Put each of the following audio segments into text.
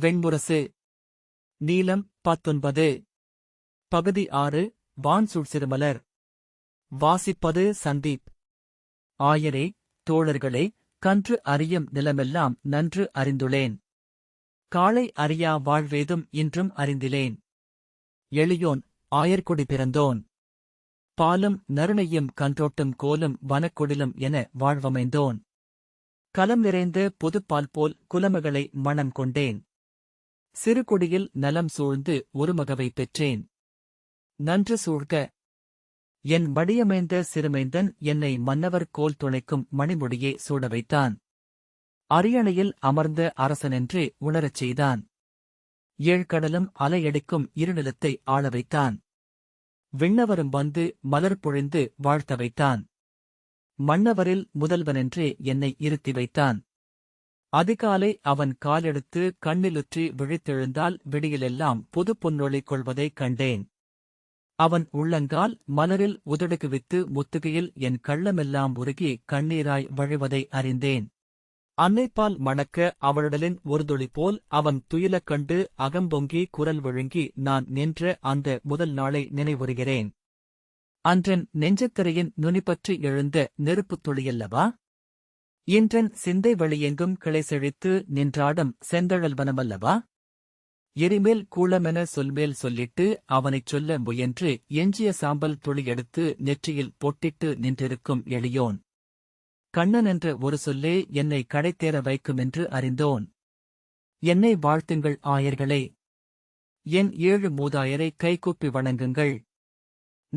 வெண்முரசு. நீலம் பத்தொன்பது. பகுதி ஆறு வான்சூழ் சிறுமலர். வாசிப்பது சந்தீப். ஆயரே தோழர்களே கன்று அறியும் நிலமெல்லாம் நன்று அறிந்துளேன். காளை அறியா வாழ்வேதும் இன்றும் அறிந்திலேன். எளியோன் ஆயர்குடி பிறந்தோன். பாலும் நறுணையும் கன்றோட்டும் கோலும் வனக்குடிலும் என வாழ்வமைந்தோன். கலம் நிறைந்த புதுப்பால் போல் குலமகளை மணம் கொண்டேன். சிறுகுடியில் நலம் சூழ்ந்து ஒருமகவை பெற்றேன். நன்று சூழ்க. என் வடியமைந்த சிறுமைந்தன் என்னை மன்னவர் கோல் துணைக்கும் மணிமுடியே சூட வைத்தான். அரியணையில் அமர்ந்த அரசனென்று உணரச் செய்தான். ஏழ்கடலும் அலையடிக்கும் இருநிலத்தை ஆள வைத்தான். விண்ணவரும் வந்து மலர் பொழிந்து வாழ்த்த வைத்தான். மன்னவரில் முதல்வனென்றே என்னை இருத்தி வைத்தான். அதிகாலை அவன் காலெடுத்து கண்ணிலுற்றி விழித்தெழுந்தால் விடியிலெல்லாம் புது பொன்னொழி கொள்வதைக் கண்டேன். அவன் உள்ளங்கால் மலரில் உதடுகுவித்து முத்துகையில் என் கள்ளமெல்லாம் உருகி கண்ணீராய் வழிவதை அறிந்தேன். அன்னைப்பால் மணக்க அவளுடலின் ஒருதொளி போல் அவன் துயிலக் கண்டு அகம்பொங்கி குரல் விழுங்கி நான் நின்ற அந்த முதல் நாளை நினைவுறுகிறேன். அன்றன் நெஞ்சக்கரையின் நுனிப்பற்றி எழுந்த நெருப்புத் துளியல்லவா? இன்றன் சிந்தை வழியெங்கும் கிளை செழித்து நின்றாடும் செந்தழல் வனமல்லவா? எரிமேல் கூளமென சொல்மேல் சொல்லிட்டு அவனைச் சொல்ல முயன்று எஞ்சிய சாம்பல் துளி எடுத்து நெற்றியில் பொட்டிட்டு நின்றிருக்கும் எளியோன். கண்ணன் என்ற ஒரு சொல்லே என்னை கடைத்தேற வைக்குமென்று அறிந்தோன். என்னை வாழ்த்துங்கள் ஆயர்களே. என் ஏழு மூதாயரை கைகூப்பி வணங்குங்கள்.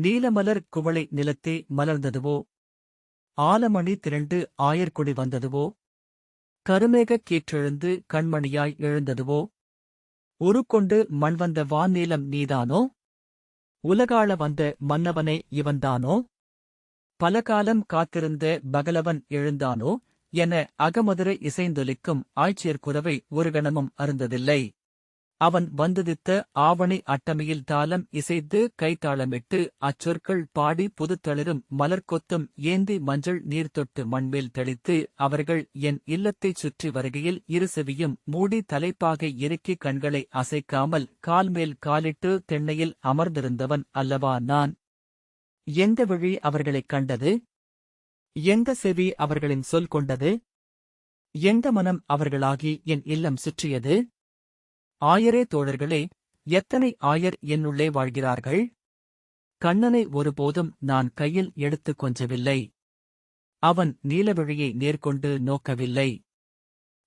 நீலமலர் குவளை நிலத்தே மலர்ந்ததுவோ? ஆலமணி திரண்டு ஆயர்குடி வந்ததுவோ? கருமேகக் கீற்றெழுந்து கண்மணியாய் எழுந்ததுவோ? உருக்கொண்டு மண் வந்த வானீலம் நீதானோ? உலகாள வந்த மன்னவனே இவன்தானோ? பல காலம் காத்திருந்த பகலவன் எழுந்தானோ? என அகமதுரை இசைந்தொலிக்கும் ஆய்ச்சியர் குரவை ஒரு கணமும் அருந்ததில்லை. அவன் வந்ததித்த ஆவணி அட்டமையில் தாளம் இசைத்து கைத்தாளமிட்டு அச்சொற்கள் பாடி புதுத்தளிரும் மலர்கொத்தும் ஏந்தி மஞ்சள் நீர் தொட்டு மண்மேல் தெளித்து அவர்கள் என் இல்லத்தைச் சுற்றி வருகையில் இரு செவியும் மூடி தலைப்பாகை இறுக்கி கண்களை அசைக்காமல் கால்மேல் காலிட்டு தென்னையில் அமர்ந்திருந்தவன் அல்லவா நான்? எந்த வழி அவர்களைக் கண்டது? எந்த செவி அவர்களின் சொல் கொண்டது? எந்த மனம் அவர்களாகி என் இல்லம் சுற்றியது? ஆயரே தோழர்களே எத்தனை ஆயர் என்னுள்ளே வாழ்கிறார்கள்? கண்ணனை ஒருபோதும் நான் கையில் எடுத்துக் கொஞ்சவில்லை. அவன் நீலவிழியை நேர்கொண்டு நோக்கவில்லை.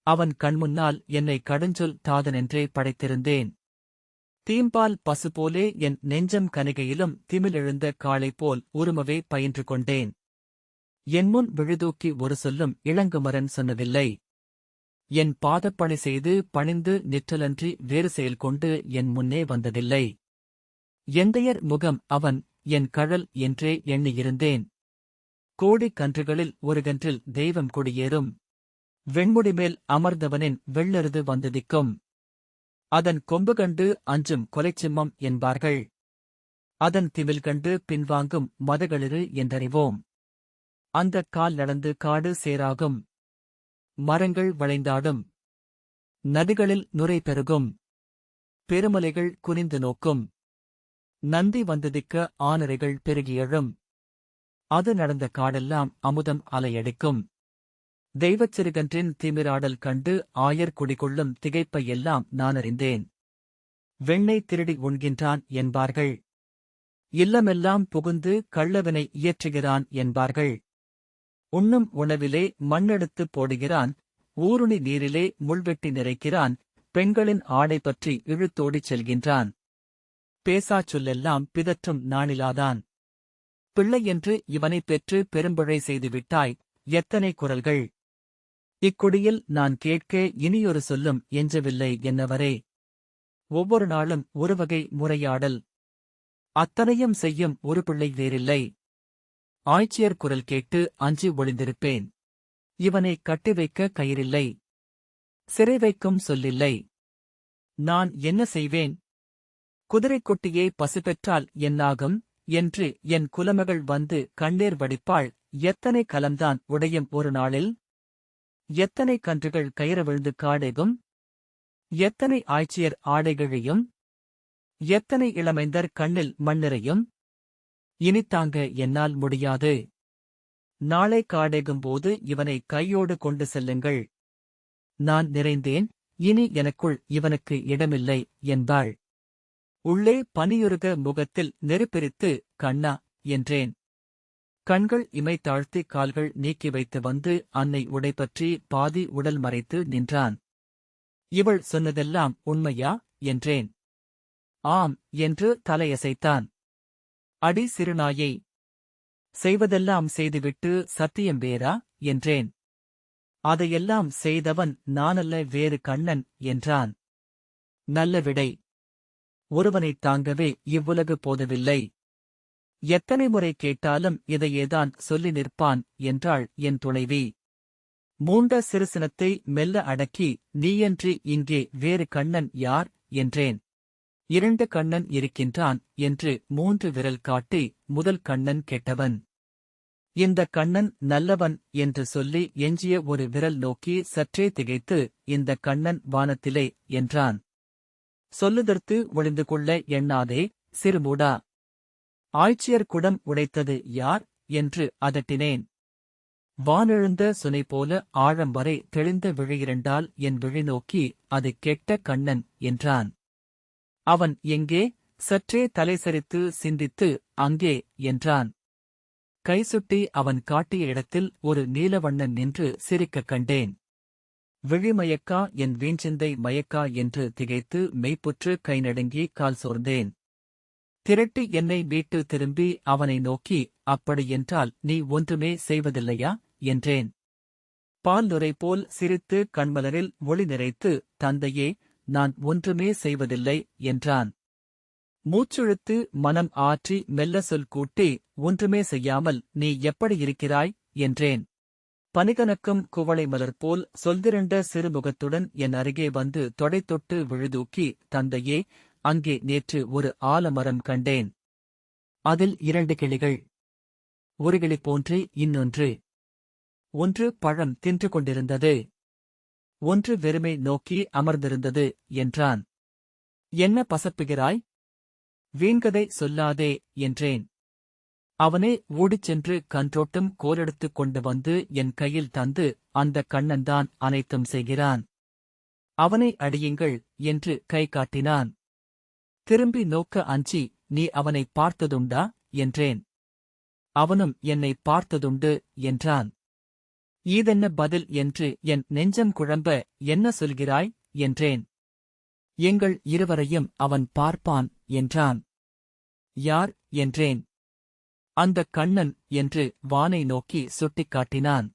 அவன் கண்முன்னால் என்னை கடுஞ்சொல் தாதனென்றே படைத்திருந்தேன். தீம்பால் பசு போலே என் நெஞ்சம் கனிகையிலும் திமிலெழுந்த காளை போல் உருமவே பயின்று கொண்டேன். என் முன் விழுதூக்கி ஒரு சொல்லும் இளங்குமரன் சொன்னதில்லை என் பாதப்பணி செய்து பணிந்து நிற்றலன்றி வேறு செயல் கொண்டு என் முன்னே வந்ததில்லை. எந்தையர் முகம் அவன் என் கழல் என்றே எண்ணியிருந்தேன். கோடிக் கன்றுகளில் ஒரு கன்றில் தெய்வம் குடியேறும். வெண்முடிமேல் அமர்ந்தவனின் வெள்ளருது வந்ததிக்கும் அதன் கொம்பு கண்டு அஞ்சும் கொலைச்சிம்மம் என்பார்கள். அதன் திமில் கண்டு பின்வாங்கும் மதகளிறு என்றறிவோம். அந்தக் கால் நடந்து காடு சேராகும். மரங்கள் வளைந்தாடும். நதிகளில் நுரை பெருகும். பெருமலைகள் குனிந்து நோக்கும். நந்தி வந்ததிக்க ஆனரைகள் பெருகியழும் அது நடந்த காடெல்லாம் அமுதம் அலையடிக்கும். தெய்வச் சிறுகன்றின் திமிராடல் கண்டு ஆயர் குடிகொள்ளும் திகைப்பை எல்லாம் நான் அறிந்தேன். வெண்ணை திருடி உண்கின்றான் என்பார்கள். இல்லமெல்லாம் புகுந்து கள்ளவினை இயற்றுகிறான் என்பார்கள். உண்ணும் உணவிலே மண்ணெடுத்துப் போடுகிறான் ஊருணி நீரிலே முள்வெட்டி நிறைக்கிறான் பெண்களின் ஆடை பற்றி இழுத்தோடிச் செல்கின்றான். பேசாச் சொல்லெல்லாம் பிதற்றும் நாணிலாதான். பிள்ளை என்று இவனைப் பெற்று பெரும்பழை செய்துவிட்டாய் எத்தனை குரல்கள்? இக்குடியில் நான் கேட்க இனியொரு சொல்லும் எஞ்சவில்லை என்னவரே. ஒவ்வொரு நாளும் ஒரு வகை முறையாடல். அத்தனையும் செய்யும் ஒரு பிள்ளை வேறில்லை. ஆய்ச்சியர் குரல் கேட்டு அஞ்சி ஒளிந்திருப்பேன். இவனை கட்டி வைக்க கயிறில்லை. சிறை வைக்கும் சொல்லில்லை. நான் என்ன செய்வேன்? குதிரைக் பசுபெற்றால் பெற்றால் என்னாகும்? என்று என் குலமகள் வந்து கண்ணீர் வடிப்பாள். எத்தனை கலம்தான் உடையும் ஒரு நாளில்? எத்தனை கன்றுகள் கயிற விழுந்து காடேகும்? எத்தனை ஆய்ச்சியர் ஆடைகளையும்? எத்தனை இளமைந்தர் கண்ணில் மண்ணிறையும்? இனித்தாங்க என்னால் முடியாது. நாளை காடேகும்போது இவனை கையோடு கொண்டு செல்லுங்கள். நான் நிறைந்தேன் இனி எனக்குள் இவனுக்கு இடமில்லை என்பாள். உள்ளே பனியுருக முகத்தில் நெருப்பிரித்து கண்ணா என்றேன். கண்கள் இமை தாழ்த்தி கால்கள் நீக்கி வைத்து வந்து அன்னை உடைப்பற்றி பாதி உடல் மறைத்து நின்றான். இவள் சொன்னதெல்லாம் உண்மையா? என்றேன். ஆம் என்று தலையசைத்தான். அடி சிறுநாயை. செய்வதெல்லாம் செய்துவிட்டு சத்தியம் வேறா? என்றேன். அதையெல்லாம் செய்தவன் நானல்ல வேறு கண்ணன் என்றான். நல்ல விடை. ஒருவனைத் தாங்கவே இவ்வுலகு போதவில்லை. எத்தனை முறை கேட்டாலும் இதையேதான் சொல்லி நிற்பான் என்றாள் என் துணைவி. மூண்ட சிறுசினத்தை மெல்ல அடக்கி நீயன்றி இங்கே வேறு கண்ணன் யார்? என்றேன். இரண்டு கண்ணன் இருக்கின்றான் என்று மூன்று விரல் காட்டி முதல் கண்ணன் கெட்டவன் இந்த கண்ணன் நல்லவன் என்று சொல்லி எஞ்சிய ஒரு விரல் நோக்கி சற்றே திகைத்து இந்த கண்ணன் வானத்திலே என்றான். சொல்லுதற்கு ஒளிந்து கொள்ள எண்ணாதே சிறுமூடா ஆய்ச்சியர் குடம் உடைத்தது யார்? என்று அதட்டினேன். வானெழுந்த சுனை போல ஆழம் வரை தெளிந்த விழியிரண்டால் என் விழி நோக்கி அது கெட்ட கண்ணன் என்றான். அவன் எங்கே? சற்றே தலைசரித்து சிந்தித்து அங்கே என்றான். கைசுட்டி அவன் காட்டிய இடத்தில் ஒரு நீலவண்ணன் நின்று சிரிக்கக் கண்டேன். விழிமயக்கா என் வீண்சிந்தை மயக்கா? என்று திகைத்து மெய்ப்புற்று கை நடுங்கி கால் சோர்ந்தேன். திரட்டி என்னை வீட்டு திரும்பி அவனை நோக்கி அப்படியென்றால் நீ ஒன்றுமே செய்வதில்லையா? என்றேன். பால் நுரை போல் சிரித்து கண்மலரில் ஒளி நிறைத்து தந்தையே நான் ஒன்றுமே செய்வதில்லை என்றான். மூச்செழுத்து மனம் ஆற்றி மெல்ல சொல் கூட்டி ஒன்றுமே செய்யாமல் நீ எப்படி இருக்கிறாய்? என்றேன். பனிகனக்கும் குவளை மலர் போல் சொல்திரண்ட சிறுமுகத்துடன் என் அருகே வந்து தொடை தொட்டு விழுதூக்கி தந்தையே அங்கே நேற்று ஒரு ஆலமரம் கண்டேன். அதில் இரண்டு கிளிகள். ஒரு கிளி போன்று இன்னொன்று. ஒன்று பழம் தின்று கொண்டிருந்தது. ஒன்று வெறுமை நோக்கி அமர்ந்திருந்தது என்றான். என்ன பசப்புகிறாய்? வீண்கதை சொல்லாதே என்றேன். அவனே ஓடிச் சென்று கன்றோட்டம் கோலெடுத்துக் கொண்டு வந்து என் கையில் தந்து அந்த கண்ணன்தான் அனைத்தும் செய்கிறான். அவனை அடியுங்கள் என்று கை காட்டினான். திரும்பி நோக்க அஞ்சி நீ அவனை பார்த்ததுண்டா? என்றேன். அவனும் என்னை பார்த்ததுண்டு என்றான். ஈதென்ன பதில் என்று என் நெஞ்சம் குழம்ப என்ன சொல்கிறாய்? என்றேன். எங்கள் இருவரையும் அவன் பார்ப்பான் என்றான். யார்? என்றேன். அந்த கண்ணன் என்று வானை நோக்கி சுட்டிக்காட்டினான்.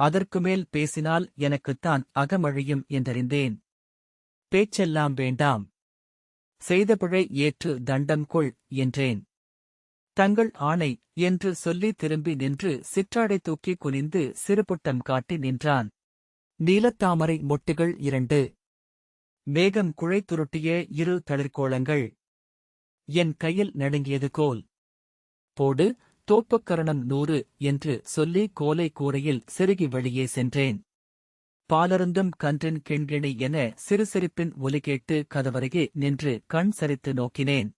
அதற்குமேல் பேசினால் எனக்குத்தான் அகமழியும் என்றறிந்தேன். பேச்செல்லாம் வேண்டாம். செய்த பிழை ஏற்று தண்டம் கொள் என்றேன். தங்கள் ஆணை என்று சொல்லி திரும்பி நின்று சிற்றாடை தூக்கி குனிந்து சிறுபுட்டம் காட்டி நின்றான். நீலத்தாமரை மொட்டுகள் இரண்டு. மேகம் குழை துருட்டிய இரு தளிர்கோளங்கள் என் கையில் நடுங்கியது கோல். போடு தோப்புக்கரணம் நூறு என்று சொல்லி கோலை கூரையில் செருகி வெளியே சென்றேன். பாலருந்தும் கன்றின் கிண்கிணி என சிறுசிரிப்பின் ஒலி கேட்டு கதவருகே நின்று கண் சரித்து நோக்கினேன்.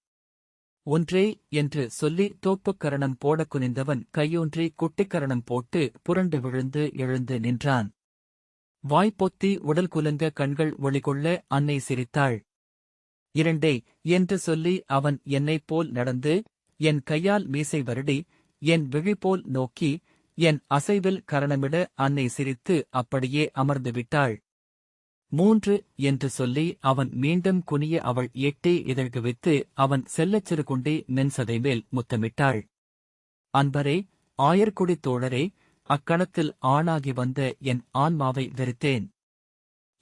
ஒன்றே என்று சொல்லி தோப்புக்கரணம் போடக் குனிந்தவன் கையொன்றி குட்டிக்கரணம் போட்டு புரண்டு விழுந்து எழுந்து நின்றான். வாய்ப்பொத்தி உடல் குலுங்க கண்கள் ஒளிகொள்ள அன்னை சிரித்தாள். இரண்டே என்று சொல்லி அவன் என்னைப் போல் நடந்து என் கையால் மீசை வருடி என் விழிபோல் நோக்கி என் அசைவில் கரணமிட அன்னை சிரித்து அப்படியே அமர்ந்து விட்டாள். மூன்று என்று சொல்லி அவன் மீண்டும் குனிய அவள் எட்டே இதழ்குவித்து அவன் செல்லச் சிறு மென்சதை மேல் முத்தமிட்டாள். அன்பரே ஆயர்குடி தோழரே அக்கணத்தில் ஆணாகி வந்த என் ஆன்மாவை வெறுத்தேன்.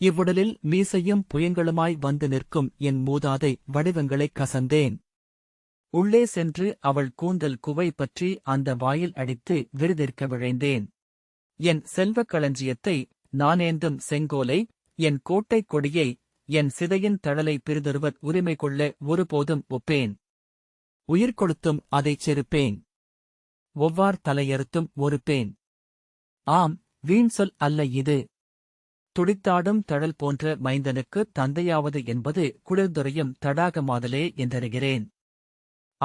இவ்வுடலில் மீசையும் புயங்களுமாய் வந்து நிற்கும் என் மூதாதை வடிவங்களைக் கசந்தேன். உள்ளே சென்று அவள் கூந்தல் குவை பற்றி அந்த வாயில் அடித்து விருதிற்க விழைந்தேன். என் செல்வக் களஞ்சியத்தை நானேந்தும் செங்கோலை என் கோட்டைக் கொடியை என் சிதையின் தழலை பிறிதொருவர் உரிமை கொள்ள ஒருபோதும் ஒப்பேன். உயிர் கொடுத்தும் அதைச் செருப்பேன். ஒவ்வார் தலையறுத்தும் ஒருப்பேன். ஆம் வீண் சொல் அல்ல இது. துடித்தாடும் தழல் போன்ற மைந்தனுக்கு தந்தையாவது என்பது குளிர்ந்துரையும் தடாகமாதலே என்றறிகிறேன்.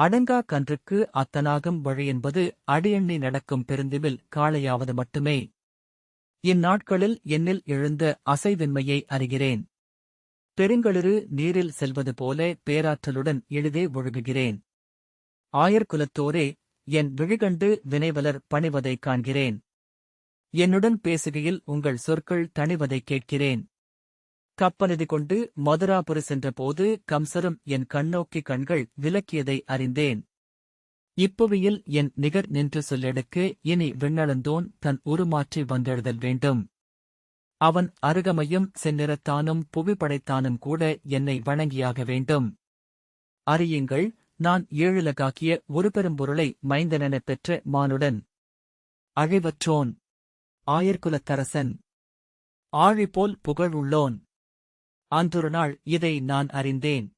அடங்கா கன்றுக்கு அத்தனாகும் வழி என்பது அடியெண்ணி நடக்கும் பெருந்திவில் காளையாவது மட்டுமே. இந்நாட்களில் என்னில் எழுந்த அசைவின்மையை அறிகிறேன். பெருங்களிறு நீரில் செல்வது போல பேராற்றலுடன் எளிதே ஒழுகுகிறேன். ஆயர்குலத்தோரே என் விழிகண்டு வினைவலர் பணிவதைக் காண்கிறேன். என்னுடன் பேசுகையில் உங்கள் சொற்கள் தணிவதைக் கேட்கிறேன். கப்பலதி கொண்டு மதுராபுரி சென்றபோது கம்சரும் என் கண்ணோக்கி கண்கள் விலக்கியதை அறிந்தேன். இப்புவியில் என் நிகர் நின்று சொல்லெடுக்கு இனி விண்ணளந்தோன் தன் உருமாற்றி வந்தெழுதல் வேண்டும். அவன் அருகமையும் செந்நிறத்தானும் புவிப்படைத்தானும் கூட என்னை வணங்கியாக வேண்டும். அறியுங்கள் நான் ஏழுலகாக்கிய ஒரு பெரும்பொருளை மைந்தனெனப் பெற்ற மானுடன். அழிவற்றோன். ஆயர்குலத்தரசன். ஆழிபோல் புகழுள்ளோன். அன்றொரு நாள் இதை நான் அறிந்தேன்.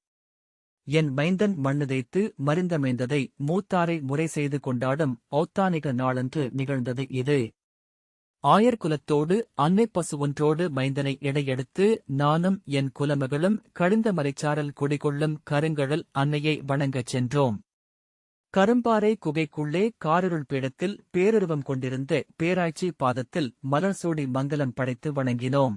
என் மைந்தன் மண்ணுதைத்து மறிந்தமைந்ததை மூத்தாரை முறை செய்து கொண்டாடும் ஔத்தானிக நாளன்று நிகழ்ந்தது இது. ஆயர்குலத்தோடு அன்னை பசு ஒன்றோடு மைந்தனை இடையெடுத்து நானும் என் குலமகளும் கழிந்த மறைச்சாரல் குடிகொள்ளும் கருங்கழல் அன்னையை வணங்கச் சென்றோம். கரும்பாறை குகைக்குள்ளே காரிருள் பீடத்தில் பேருருவம் கொண்டிருந்த பேராய்ச்சி பாதத்தில் மலர் சூடி மங்கலம் படைத்து வணங்கினோம்.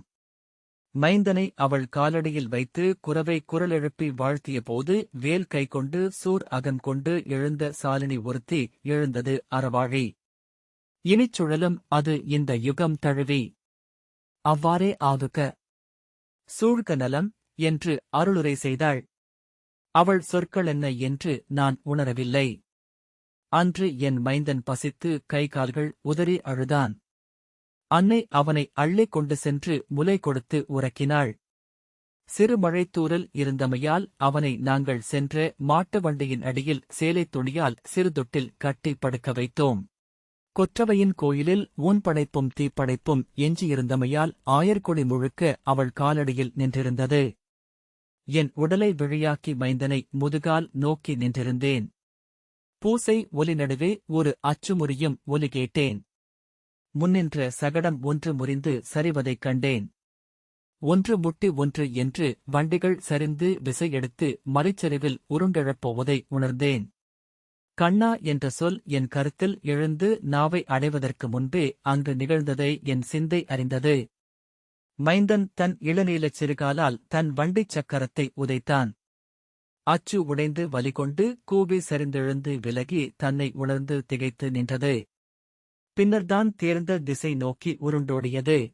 மைந்தனை அவள் காலடியில் வைத்து குரவை குரலெழுப்பி வாழ்த்திய போது வேல் கைகொண்டு சூர் அகன் கொண்டு எழுந்த சாலினி ஒருத்தி எழுந்தது அறவாழி. இனிச் சுழலும் அது இந்த யுகம் தழுவி. அவ்வாறே ஆகுக சூழ்க நலம் என்று அருளுரை செய்தாள். அவள் சொற்கள் என்ன என்று நான் உணரவில்லை. அன்று என் மைந்தன் பசித்து கை கால்கள் உதறி அழுதான். அன்னை அவனை அள்ளிக் கொண்டு சென்று முலை கொடுத்து உறக்கினாள். சிறு மழைத்தூரல் இருந்தமையால் அவனை நாங்கள் சென்ற மாட்டு வண்டியின் அடியில் சேலைத் துணியால் சிறு தொட்டில் கட்டி படுக்க வைத்தோம். கொற்றவையின் கோயிலில் ஊன் படைப்பும் தீப்படைப்பும் எஞ்சியிருந்தமையால் ஆயர்கொடி முழுக்க அவள் காலடியில் நின்றிருந்தது. என் உடலை விழியாக்கி மைந்தனை முதுகால் நோக்கி நின்றிருந்தேன். பூசை ஒலி நடுவே ஒரு அச்சுமுறியும் ஒலி கேட்டேன். முன்னின்ற சகடம் ஒன்று முறிந்து சரிவதைக் கண்டேன். ஒன்று முட்டி ஒன்று என்று வண்டிகள் சரிந்து விசை எடுத்து உருண்டிழப்போவதை உணர்ந்தேன். கண்ணா என்ற சொல் என் கருத்தில் எழுந்து நாவை அடைவதற்கு முன்பே அங்கு நிகழ்ந்ததை என் சிந்தை அறிந்தது. மைந்தன் தன் இளநீலச் சிறுகாலால் தன் வண்டிச் சக்கரத்தை உதைத்தான். அச்சு உடைந்து வலிகொண்டு கூவி சரிந்தெழுந்து விலகி தன்னை உணர்ந்து திகைத்து நின்றது. பின்னர்தான் தேர்ந்த திசை நோக்கி உருண்டோடியது.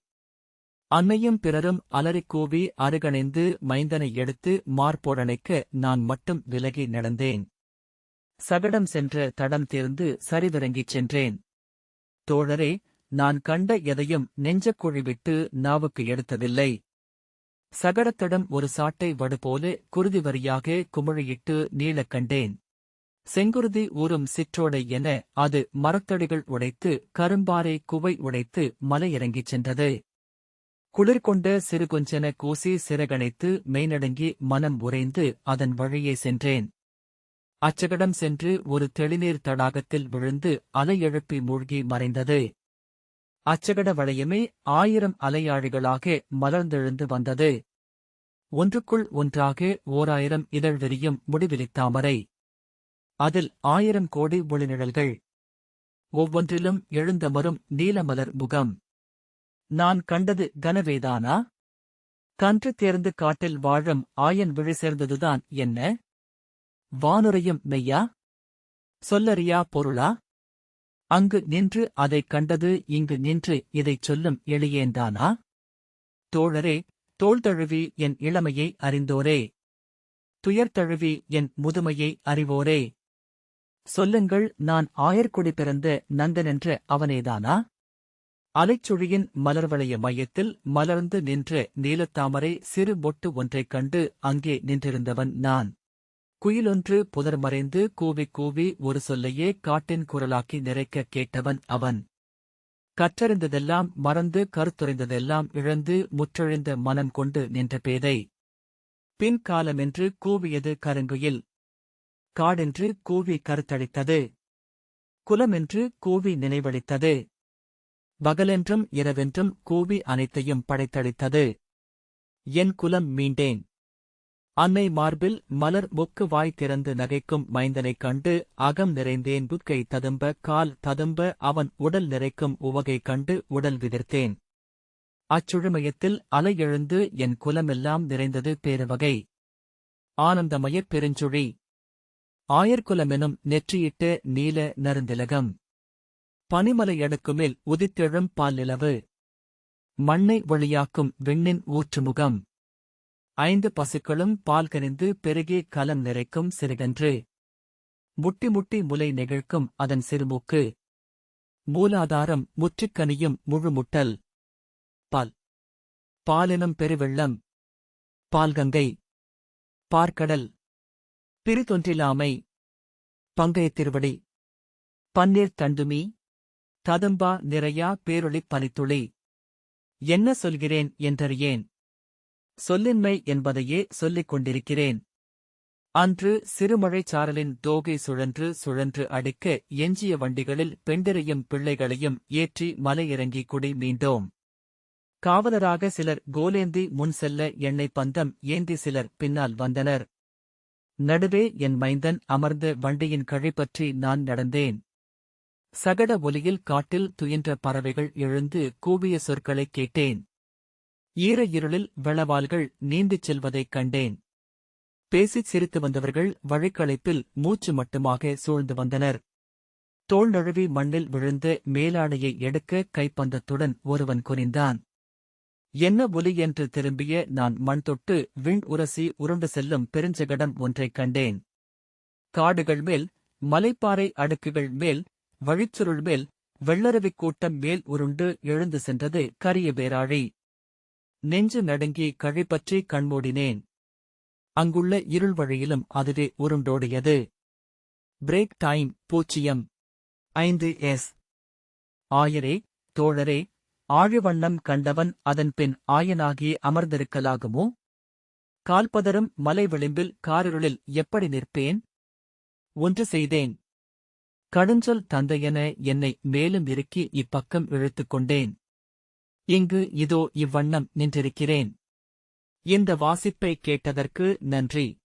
அன்னையும் பிறரும் அலறிக்கூவி அருகணைந்து மைந்தனை எடுத்து மார்போடனைக்கு நான் மட்டும் விலகி நடந்தேன். சகடம் சென்ற தடம் தேர்ந்து சரிவிறங்கிச் சென்றேன். தோழரே நான் கண்ட எதையும் நெஞ்சக்குழி விட்டு நாவுக்கு எடுத்ததில்லை. சகடத்தடம் ஒரு சாட்டை வடுபோல குருதி வரியாக குமிழியிட்டு நீளக் கண்டேன். செங்குருதி ஊறும் சிற்றோடை என அது மரத்தடிகள் உடைத்து கரும்பாறை குவை உடைத்து மலையிறங்கிச் சென்றது. குளிர்கொண்ட சிறு கொஞ்சென கூசி சிறகணைத்து மெய்நடுங்கி மனம் உறைந்து அதன் வழியே சென்றேன். அச்சகடம் சென்று ஒரு தெளிநீர் தடாகத்தில் விழுந்து அலையெழுப்பி மூழ்கி மறைந்தது. அச்சகட வளையமே ஆயிரம் அலையாழிகளாக மலர்ந்தெழுந்து வந்தது. ஒன்றுக்குள் ஒன்றாக ஓராயிரம் இதழ் விரியும் முடிவிலித்தாமரை அதில் ஆயிரம் கோடி ஒளிநிழல்கள். ஒவ்வொன்றிலும் எழுந்தமரும் நீலமலர் முகம். நான் கண்டது கனவேதானா? கன்று தேர்ந்து காட்டில் வாழும் ஆயன் விழி சேர்ந்ததுதான் என்ன? வானுரையும் மெய்யா? சொல்லறியா பொருளா? அங்கு நின்று அதைக் கண்டது இங்கு நின்று இதைச் சொல்லும் எளியேந்தானா? தோழரே தோள் தழுவி என் இளமையை அறிந்தோரே. துயர் தழுவி என் முதுமையை அறிவோரே. சொல்லுங்கள் நான் ஆயர்குடி பிறந்த நந்தனென்ற அவனேதானா? அலைச்சுழியின் மலர்வளைய மையத்தில் மலர்ந்து நின்ற நீலத்தாமரை சிறு பொட்டு ஒன்றைக் கண்டு அங்கே நின்றிருந்தவன் நான். குயிலொன்று புதர் மறைந்து கூவிக் கூவி ஒரு சொல்லையே காட்டின் குரலாக்கி நிறைக்க கேட்டவன் அவன். கற்றறிந்ததெல்லாம் மறந்து கருத்துறைந்ததெல்லாம் இழந்து முற்றழிந்த மனம் கொண்டு நின்ற பேதை. பின் காலமென்று கூவியது கருங்குயில் காடென்று கூவி கருத்தளித்தது. குலமென்று கூவி நினைவளித்தது. பகலென்றும் இரவென்றும் கூவி அனைத்தையும் படைத்தளித்தது. என் குலம் மீண்டேன். அன்னை மார்பில் மலர் மொக்கு வாய் திறந்து நகைக்கும் மைந்தனைக் கண்டு அகம் நிறைந்தேன் புக்கை ததும்ப கால் ததும்ப அவன் உடல் நிறைக்கும் உவகை கண்டு உடல் விதிர்த்தேன். அச்சுழுமயத்தில் அலை எழுந்து என் குலமெல்லாம் நிறைந்தது பேருவகை. ஆனந்தமயப் பெருஞ்சுழி. ஆயர்குலமெனும் நெற்றியிட்டு நீல நருந்திலகம் பனிமலை அடுக்குமேல் உதித்தெழும் பால்நிலவு மண்ணை ஒளியாக்கும் விண்ணின் ஊற்றுமுகம். ஐந்து பசுக்களும் பால் கனிந்து பெருகி கலம் நிறைக்கும் சிறுகன்று. முட்டி முட்டி முலை நெகிழ்க்கும் அதன் சிறுமூக்கு. மூலாதாரம் முற்றுக்கனியும் முழுமுட்டல். பால். பாலினம் பெருவெள்ளம். பால்கங்கை. பார்க்கடல். பிரிதொன்றிலாமை. பங்கைய திருவடி. பன்னீர் தண்டுமி. ததம்பா நிறையா பேரொளி பனித்துளி. என்ன சொல்கிறேன் என்றறியேன். சொல்லின்மை என்பதையே சொல்லிக் கொண்டிருக்கிறேன். அன்று சிறுமழைச் சாரலின் தோகை சுழன்று சுழன்று அடிக்க எஞ்சிய வண்டிகளில் பெண்டிரையும் பிள்ளைகளையும் ஏற்றி மலையிறங்கி குடி மீண்டோம். காவலராக சிலர் கோலேந்தி முன் செல்ல எண்ணெய் பந்தம் ஏந்தி சிலர் பின்னால் வந்தனர். நடுவே என் மைந்தன் அமர்ந்த வண்டியின் கழிப்பற்றி நான் நடந்தேன். சகட ஒலியில் காட்டில் துயின்ற பறவைகள் எழுந்து கூவிய சொற்களைக் கேட்டேன். ஈர இருளில் வெளவால்கள் நீந்திச் செல்வதைக் கண்டேன். பேசிச் சிரித்து வந்தவர்கள் வழிக்களைப்பில் மூச்சு மட்டுமாக சூழ்ந்து வந்தனர். தோல் நழுவி மண்ணில் விழுந்த மேலாடையை எடுக்க கைப்பந்தத்துடன் ஒருவன் குறிந்தான் என்ன ஒலி என்று திரும்பிய நான் மண் தொட்டு விண் உரசி உருண்டு செல்லும் பெருஞ்சகடம் ஒன்றைக் கண்டேன். காடுகள் மேல் மலைப்பாறை அடுக்குகள் மேல் வழிச்சுருள் மேல் வெள்ளரவிக் கூட்டம் மேல் உருண்டு எழுந்து சென்றது கரிய பேராழி நெஞ்சு நடுங்கி கழிப்பற்றி கண்மூடினேன். அங்குள்ள இருள் வழியிலும் அதுவே உருண்டோடியது. பிரேக் டைம் பூச்சியம் ஐந்து எஸ். ஆயரே தோழரே ஆழிவண்ணம் கண்டவன் அதன் பின் ஆயனாகி அமர்ந்திருக்கலாகுமோ? கால்பதரும் மலை விளிம்பில் காரிருளில் எப்படி நிற்பேன்? ஒன்று செய்தேன். கடுஞ்சொல் தந்தையென என்னை மேலும் இறுக்கி இப்பக்கம் இழுத்துக் கொண்டேன். இங்கு இதோ இவ்வண்ணம் நின்றிருக்கிறேன். இந்த வாசிப்பை கேட்டதற்கு நன்றி.